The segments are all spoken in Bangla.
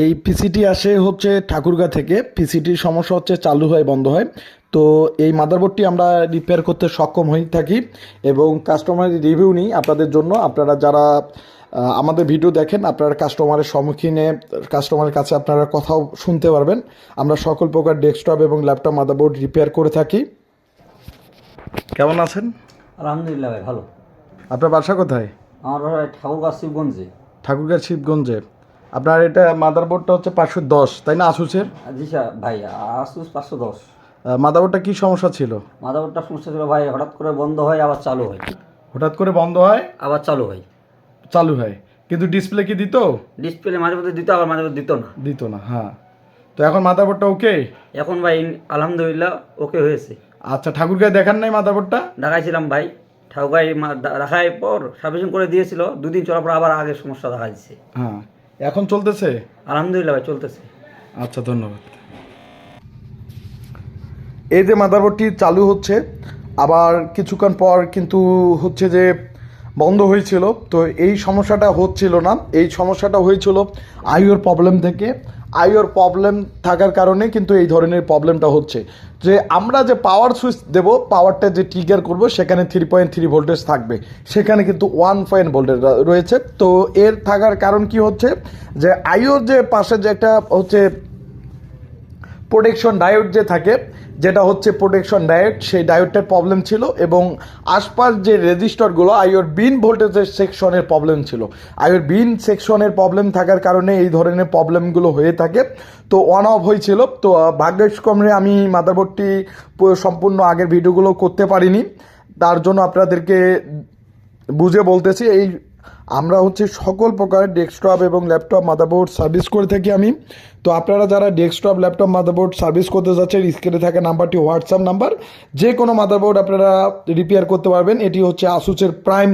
এই পিসিটি আসে হচ্ছে ঠাকুরগা থেকে। পিসিটির সমস্যা হচ্ছে চালু হয় বন্ধ হয়। তো এই মাদারবোর্ডটি আমরা রিপেয়ার করতে সক্ষম হয়ে থাকি এবং কাস্টমারের রিভিউ নিই আপনাদের জন্য। আপনারা যারা আমাদের ভিডিও দেখেন আপনারা কাস্টমারের সম্মুখীনে কাস্টমারের কাছে আপনারা কথাও শুনতে পারবেন। আমরা সকল প্রকার ডেস্কটপ এবং ল্যাপটপ মাদারবোর্ড রিপেয়ার করে থাকি। কেমন আছেন? আলহামদুলিল্লাহ ভাই ভালো। আপনার বাসা কোথায়? আমার বাসা ঠাকুরগাঁ শিবগঞ্জে। ঠাকুরগাঁ শিবগঞ্জে। আপনার এটা মাদারবোর্ডটা হচ্ছে পাঁচশো দশ তাই না আসুসের জি স্যার ভাই আসুস পাঁচশো দশ। মাদারবোর্ডটা কী সমস্যা ছিল? মাদারবোর্ডটা সমস্যা ছিল ভাই হঠাৎ করে বন্ধ হয় আবার চালু হয়। হঠাৎ করে বন্ধ হয়? আবার চালু হয়। চালু হয়। কিন্তু ডিসপ্লে কি দিত? ডিসপ্লে মাঝে মধ্যে দিত আবার মাঝে মধ্যে দিত না। দিত না হ্যাঁ। তো এখন মাদারবোর্ডটা ওকে এখন ভাই আলহামদুলিল্লাহ ওকে হয়েছে। আচ্ছা ঠাকুরগাঁয় দেখান নাই মাদারবোর্ডটা দেখাইছিলাম ভাই ঠাকুরগাঁয় দেখায় পর সার্ভিসিং করে দিয়েছিল দুদিন চলার পর আবার আগের সমস্যা দেখা দিচ্ছে হ্যাঁ। এখন চলতেছে? আলহামদুলিল্লাহ ভাই চলতেছে। আচ্ছা ধন্যবাদ। এই যে মাদারবোর্ডটি চালু হচ্ছে আবার কিছুক্ষণ পর কিন্তু হচ্ছে যে বন্ধ হয়েছিল তো এই সমস্যাটা হচ্ছিল না। এই সমস্যাটা হয়েছিল আইওর প্রবলেম থেকে। আইওর প্রবলেম থাকার কারণে কিন্তু এই ধরনের প্রবলেমটা হচ্ছে। যে আমরা যে পাওয়ার সুইচ দেব পাওয়ারটা যে ট্রিগার করব, সেখানে থ্রি পয়েন্ট থ্রি ভোল্টেজ থাকবে। সেখানে কিন্তু ওয়ান পয়েন্ট ভোল্টেজ রয়েছে। তো এর থাকার কারণ কি হচ্ছে? যে আইওর যে পাশে যে একটা হচ্ছে প্রোটেকশন ডায়োড যে থাকে যেটা হচ্ছে প্রোটেকশন ডায়োড সেই ডায়োডটার প্রবলেম ছিল এবং আশপাশ যে রেজিস্টারগুলো আইওর বিন ভোল্টেজের সেকশনের প্রবলেম ছিল। আইওর বিন সেকশনের প্রবলেম থাকার কারণে এই ধরনের প্রবলেমগুলো হয়ে থাকে। তো অন অফ হয়েছিল। তো ভাগ্যক্রমে আমি মাদারবোর্ডটি সম্পূর্ণ আগের ভিডিওগুলো করতে পারিনি। তার জন্য আপনাদেরকে বুঝে বলতেছি, এই আমরা হচ্ছে সকল প্রকার ডেস্কটপ এবং ল্যাপটপ, মাদারবোর্ড সার্ভিস করে থাকি আমি। তো আপনারা যারা ডেস্কটপ, ল্যাপটপ, মাদারবোর্ড সার্ভিস করতে যাচ্ছেন, স্ক্রিনে থাকা নাম্বারটি হোয়াটসঅ্যাপ নাম্বার, যে কোনো মাদারবোর্ড আপনারা রিপেয়ার করতে পারবেন। এটি হচ্ছে আসুসের প্রাইম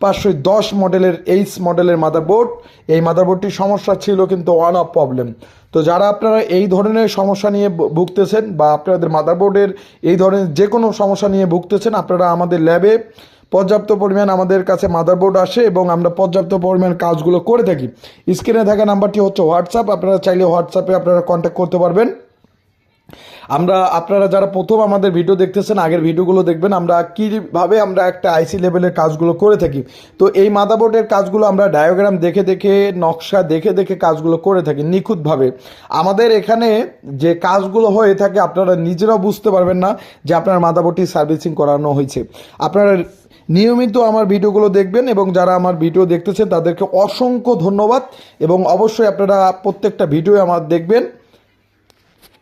পাঁচশো দশ মডেলের এইচ মডেলের মাদারবোর্ড। এই মাদারবোর্ডটির সমস্যা ছিল কিন্তু ওয়ান অফ প্রবলেম তো যারা আপনারা এই ধরনের সমস্যা নিয়ে ভুগতেছেন বা আপনাদের মাদারবোর্ডের এই ধরনের যে কোনো সমস্যা নিয়ে ভুগতেছেন, আপনারা আমাদের ল্যাবে পর্যাপ্ত পরিমাণ আমাদের কাছে মাদারবোর্ড আসে এবং আমরা পর্যাপ্ত পরিমাণ কাজগুলো করে থাকি। স্ক্রিনে থাকা নাম্বারটি হচ্ছে হোয়াটসঅ্যাপ আপনারা চাইলে হোয়াটসঅ্যাপে আপনারা কন্ট্যাক্ট করতে পারবেন। আমরা, আপনারা যারা প্রথম আমাদের ভিডিও দেখতেছেন, আগের ভিডিওগুলো দেখবেন, আমরা কীভাবে আমরা একটা আইসি লেভেলের কাজগুলো করে থাকি। তো এই মাদারবোর্ডের কাজগুলো আমরা ডায়োগ্রাম দেখে দেখে, নকশা দেখে দেখে কাজগুলো করে থাকি নিখুঁতভাবে। আমাদের এখানে যে কাজগুলো হয়ে থাকে, আপনারা নিজেরাও বুঝতে পারবেন না যে আপনার মাদারবোর্ডটি সার্ভিসিং করানো হয়েছে। আপনারা নিয়মিত আমার ভিডিওগুলো দেখবেন এবং যারা আমার ভিডিও দেখতেছেন, তাদেরকে অসংখ্য ধন্যবাদ এবং অবশ্যই আপনারা প্রত্যেকটা ভিডিও আমার দেখবেন।